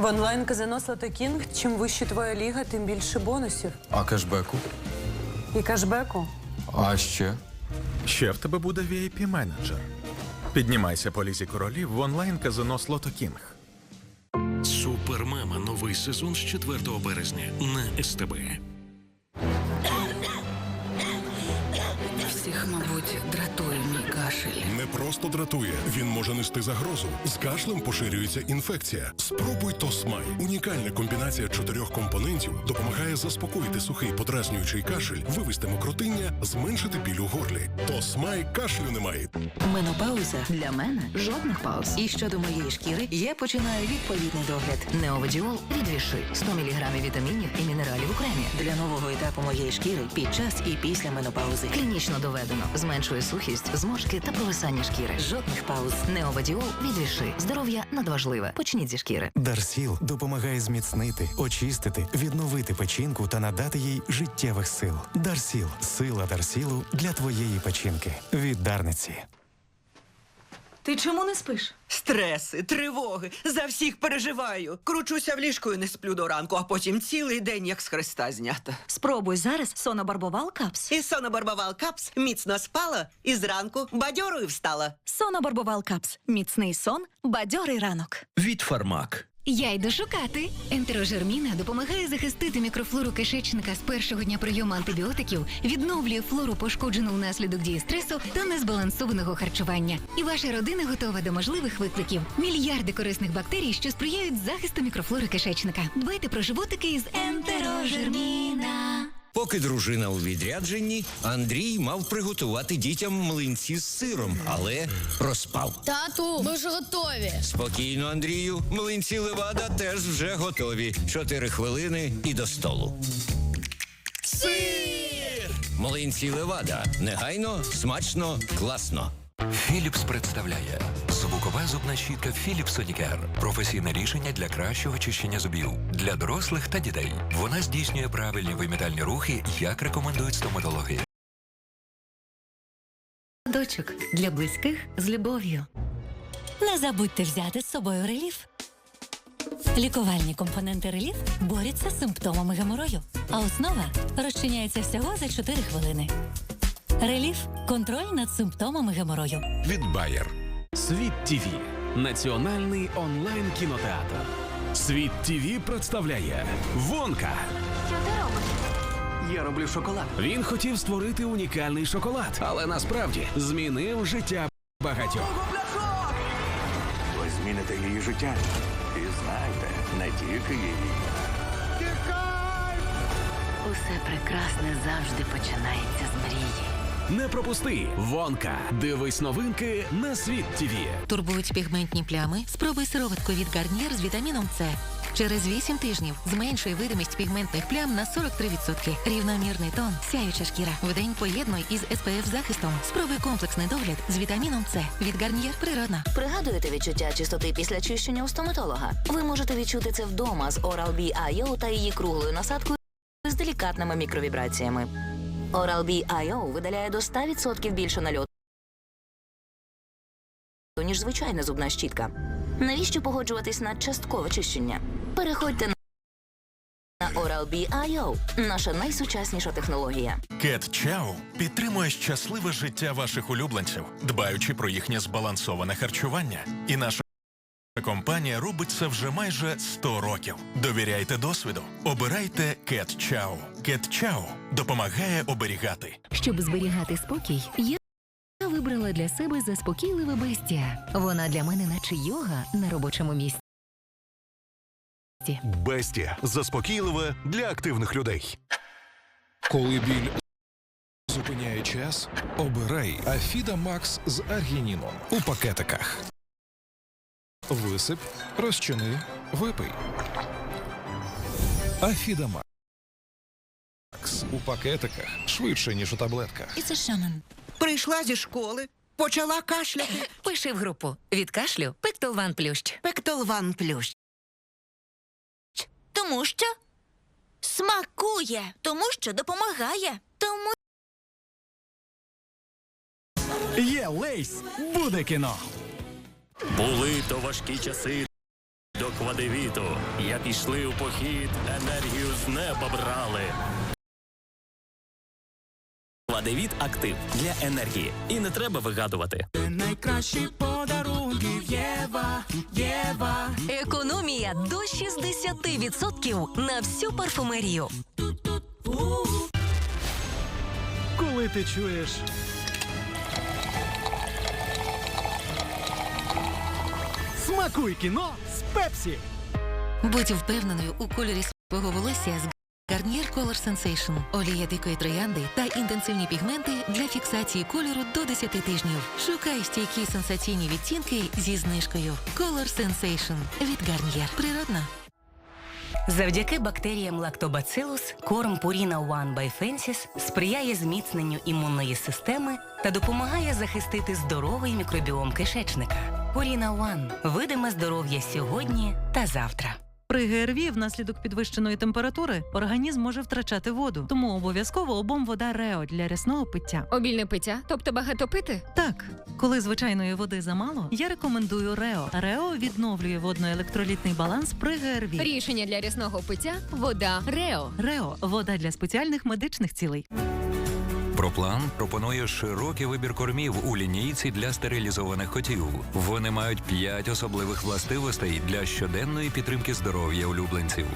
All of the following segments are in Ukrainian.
В онлайн казино Слото Кінг, чим вище твоя ліга, тим більше бонусів. А кешбеку? І кешбеку. А ще? Ще в тебе буде VIP-менеджер. Піднімайся по лізі королів в онлайн казино Слото Кінг. Супермама новий сезон з 4 березня на СТБ. Всіх, мабуть, дратує кашель. Не просто дратує, він може нести загрозу. З кашлем поширюється інфекція. Спробуй Тосмай. Унікальна комбінація чотирьох компонентів допомагає заспокоїти сухий подразнюючий кашель, вивести мокротиння, зменшити біль у горлі. Тосмай кашлю немає. Менопауза для мене жодних пауз. І щодо моєї шкіри я починаю відповідний догляд. Неовидіол від віши 100 мг вітамінів і мінералів у кремі для нового етапу моєї шкіри під час і після менопаузи. Клінічно доведено. Зменшує сухість, зморшки та провисання шкіри. Жодних пауз. Неовидіол від віши. Здоров'я надважливе. Почніть зі шкіри. Дарсіл допомагає зміцнити, очистити, відновити печінку та надати їй життєвих сил. Дарсіл сила Дарсілу для твоєї печінки. Від Дарниці. Ти чому не спиш? Стреси, тривоги, за всіх переживаю. Кручуся в ліжку і не сплю до ранку, а потім цілий день як з хреста знята. Спробуй зараз сонобарбовал капс. І сонобарбовал капс міцно спала і зранку бадьорою встала. Сонобарбовал капс. Міцний сон, бадьорий ранок. Від Фармак. Я йду шукати. Ентерожерміна допомагає захистити мікрофлору кишечника з першого дня прийому антибіотиків, відновлює флору, пошкоджену внаслідок дії стресу та незбалансованого харчування. І ваша родина готова до можливих викликів. Мільярди корисних бактерій, що сприяють захисту мікрофлори кишечника. Дбайте про животики із ентерожерміна. Поки дружина у відрядженні, Андрій мав приготувати дітям млинці з сиром, але проспав. Тату, ми ж готові. Спокійно, Андрію, млинці левада теж вже готові. Чотири хвилини і до столу. Сир! Млинці левада. Негайно, смачно, класно. Філіпс представляє звукова зубна щітка Philips Sonicare. Професійне рішення для кращого чищення зубів для дорослих та дітей. Вона здійснює правильні вимітальні рухи, як рекомендують стоматологи. Дочок для близьких з любов'ю. Не забудьте взяти з собою реліф. Лікувальні компоненти реліф борються з симптомами геморою, а основа розчиняється всього за 4 хвилини. Реліф контроль над симптомами геморою. Від Bayer. Світ ТВ – національний онлайн кінотеатр. Світ ТВ представляє Вонка. Що ти робиш? Я роблю шоколад. Він хотів створити унікальний шоколад, але насправді змінив життя багатьох. Ви зміните її життя. І знайте, не тільки її. Усе прекрасне завжди починається з мрії. Не пропусти Вонка. Дивись новинки на світ ТВ. Турбують пігментні плями? Спробуй сироватку від Гарнієр з вітаміном С. Через 8 тижнів зменшує видимість пігментних плям на 43%. Рівномірний тон, сяюча шкіра. Вдень поєднуй із SPF захистом. Спробуй комплексний догляд з вітаміном С. Від Гарнієр природна. Пригадуєте відчуття чистоти після чищення у стоматолога? Ви можете відчути це вдома з Oral-B IO та її круглою насадкою з делікатними мікровібраціями. Oral-B IO видаляє до 100% більше нальоту, ніж звичайна зубна щітка. Навіщо погоджуватись на часткове чищення? Переходьте на Oral-B IO – наша найсучасніша технологія. Кет Чау підтримує щасливе життя ваших улюбленців, дбаючи про їхнє збалансоване харчування. І наша компанія робить це вже майже 100 років. Довіряйте досвіду. Обирайте Кет Чау. Кет Чау допомагає оберігати. Щоб зберігати спокій, я вибрала для себе заспокійливе бестія. Вона для мене, наче йога на робочому місці. Бестія заспокійливе для активних людей. Коли біль зупиняє час, обирай Афіда Макс з аргініном у пакетиках. Висип, розчини, випий. Афідамакс У пакетиках швидше, ніж у таблетках. І це шаман. Прийшла зі школи, почала кашляти. Пиши в групу від кашлю Пектолван Плющ. Пектолван плющ. Тому що смакує, тому що допомагає, тому Є лейс, буде кіно. Були то важкі часи. До Вадевіту. Я пішли у похід, енергію з неба брали. Вадевіт актив для енергії. І не треба вигадувати. Найкращі подарунки Єва, Єва. Економія до 60% на всю парфумерію. Коли ти чуєш. Смакуй кіно з Пепсі. Будь впевненою у кольорі свого волосся з Garnier Color Sensation. Олія дикої троянди та інтенсивні пігменти для фіксації кольору до 10 тижнів. Шукай стійкі сенсаційні відтінки зі знижкою. Color Sensation від Garnier. Природна. Завдяки бактеріям Lactobacillus корм Purina One by Fences сприяє зміцненню імунної системи та допомагає захистити здоровий мікробіом кишечника. Purina One – видиме здоров'я сьогодні та завтра. При ГРВІ внаслідок підвищеної температури організм може втрачати воду, тому обов'язково обом вода Рео для рясного пиття. Обільне пиття, тобто багато пити? Так, коли звичайної води замало, я рекомендую Рео. Рео відновлює водно-електролітний баланс при ГРВІ. Рішення для рясного пиття вода Рео. Рео вода для спеціальних медичних цілей. Проплан пропонує широкий вибір кормів у лінійці для стерилізованих котів. Вони мають п'ять особливих властивостей для щоденної підтримки здоров'я улюбленців.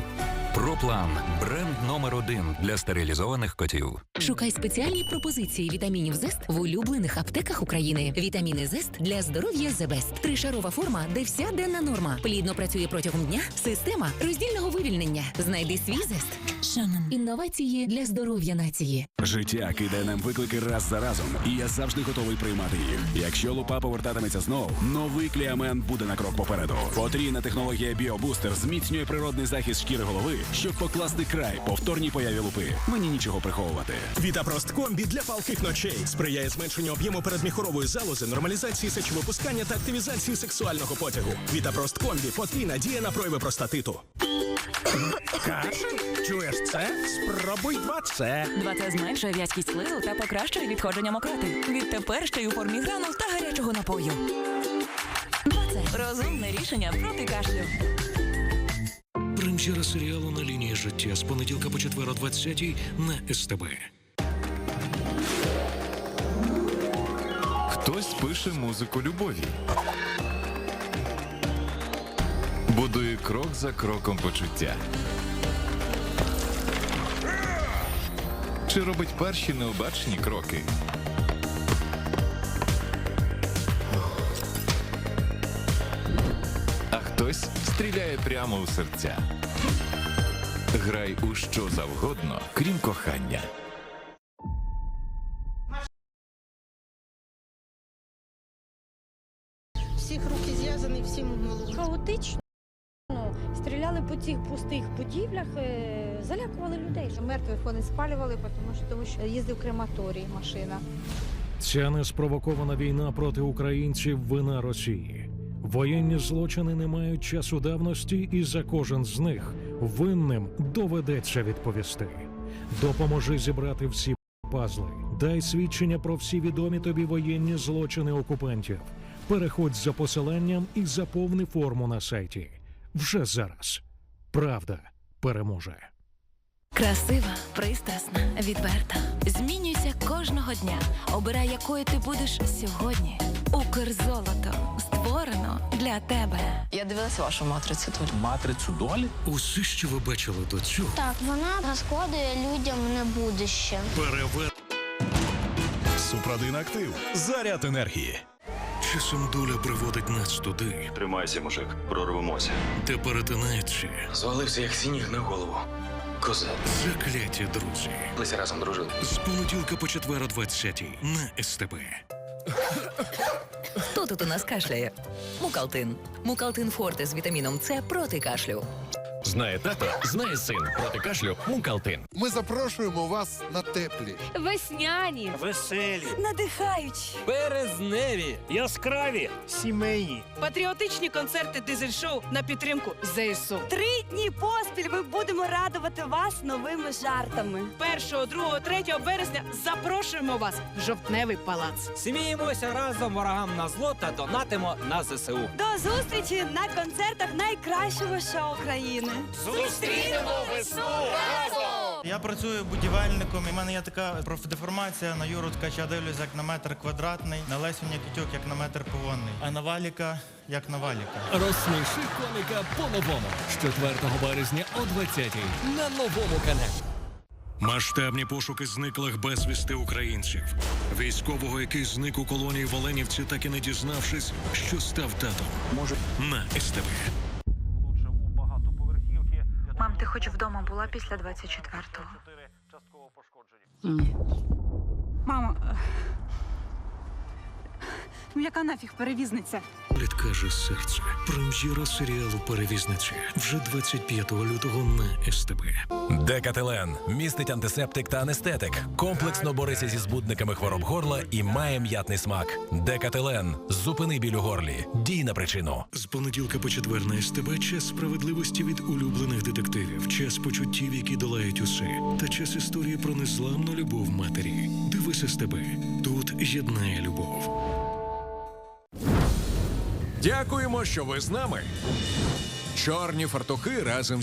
Проплан бренд номер один для стерилізованих котів. Шукай спеціальні пропозиції вітамінів ЗЕСТ в улюблених аптеках України. Вітаміни ЗЕСТ для здоров'я The Best. Тришарова форма, де вся денна норма. Плідно працює протягом дня. Система роздільного вивільнення. Знайди свій ЗЕСТ. Шанан. Інновації для здоров'я нації. Життя кидає нам виклики раз за разом, і я завжди готовий приймати їх. Якщо лупа повертатиметься знов, новий кліамен буде на крок попереду. Потрійна технологія Біобустер зміцнює природний захист шкіри голови, щоб покласти край повторній появі лупи. Мені нічого приховувати. Вітапрост комбі для палких ночей сприяє зменшенню об'єму передміхорової залози, нормалізації сечовипускання та активізації сексуального потягу. Вітапрост комбі потрійна діє на прояви простатиту. Кашель? Чуєш це? Спробуй два це. Два це зменшує в'язкість слизу та покращує відходження мокроти. Відтепер ще й у формі гранул та гарячого напою. Два це розумне рішення проти кашлю. Прем'єра серіалу на лінії життя з понеділка по четвер о 20 на СТБ. Хтось пише музику любові. Будує крок за кроком почуття. Чи робить перші необачні кроки? А хтось стріляє прямо у серця. Грай у що завгодно, крім кохання. Всіх руки зв'язані, всім голову. Хаотично. Ну, Стріляли по цих пустих будівлях, е, залякували людей. Мертвих вони спалювали, тому що, тому що їздив крематорій машина. Ця неспровокована війна проти українців вина Росії. Воєнні злочини не мають часу давності, і за кожен з них винним доведеться відповісти. Допоможи зібрати всі пазли. Дай свідчення про всі відомі тобі воєнні злочини окупантів. Переходь за посиланням і заповни форму на сайті. Вже зараз. Правда переможе. Красива, пристрасна, відверта. Змінюйся кожного дня. Обирай, якою ти будеш сьогодні. Укрзолото створено для тебе. Я дивилася вашу матрицю долі. Матрицю долі? Усе, що ви бачили до цього, Так, вона розкладує людям на будуще. перевер. Супрадин актив. Заряд енергії. Часом доля приводить нас туди, Тримайся, мужик, прорвемося. де перетинається Звалився як сніг на голову. Козел. закляті друзі. Лися разом дружили. З понеділка по четвер о 20 на СТБ. Хто тут у нас кашляє? Мукалтин. Мукалтин Форте з вітаміном С проти кашлю. Знає тато, знає син. Проти кашлю Мукалтин. Ми запрошуємо вас на теплі. Весняні, Веселі, надихаючі, березневі, яскраві, сімейні. патріотичні концерти дизель-шоу на підтримку ЗСУ. Три дні поспіль ми будемо радувати вас новими жартами. 1, 2, 3 березня запрошуємо вас в жовтневий палац. Сміємося разом ворогам на зло та донатимо на ЗСУ. До зустрічі на концертах найкращого шоу країни. Зустрінемо весну разом! Я працюю будівельником, і в мене є така профдеформація. На Юру Ткача дивлюсь як на метр квадратний, на Лесю Нікітюк як на метр повонний, а на Валіка як на Валіка. Розсміши коміка по-новому з 4 березня о 20-й на новому каналі. Масштабні пошуки зниклих безвісти українців. Військового, який зник у колонії в Оленівці, так і не дізнавшись, що став татом. Може на СТБ. Хоч вдома була після 24-го? Ні. Мамо. Ну, яка нафіг перевізниця? Каже серце. Прем'єра серіалу Перевізниця вже 25 лютого на СТБ. Декателен містить антисептик та анестетик. Комплексно бореться зі збудниками хвороб горла і має м'ятний смак. Декателен зупини біль у горлі. Дій на причину. З понеділка по четвер на СТБ час справедливості від улюблених детективів, час почуттів, які долають усе, та час історії про незламну любов матері. Дивись СТБ. Тут єднає любов. Дякуємо, що ви з нами. Чорні фартухи разом зі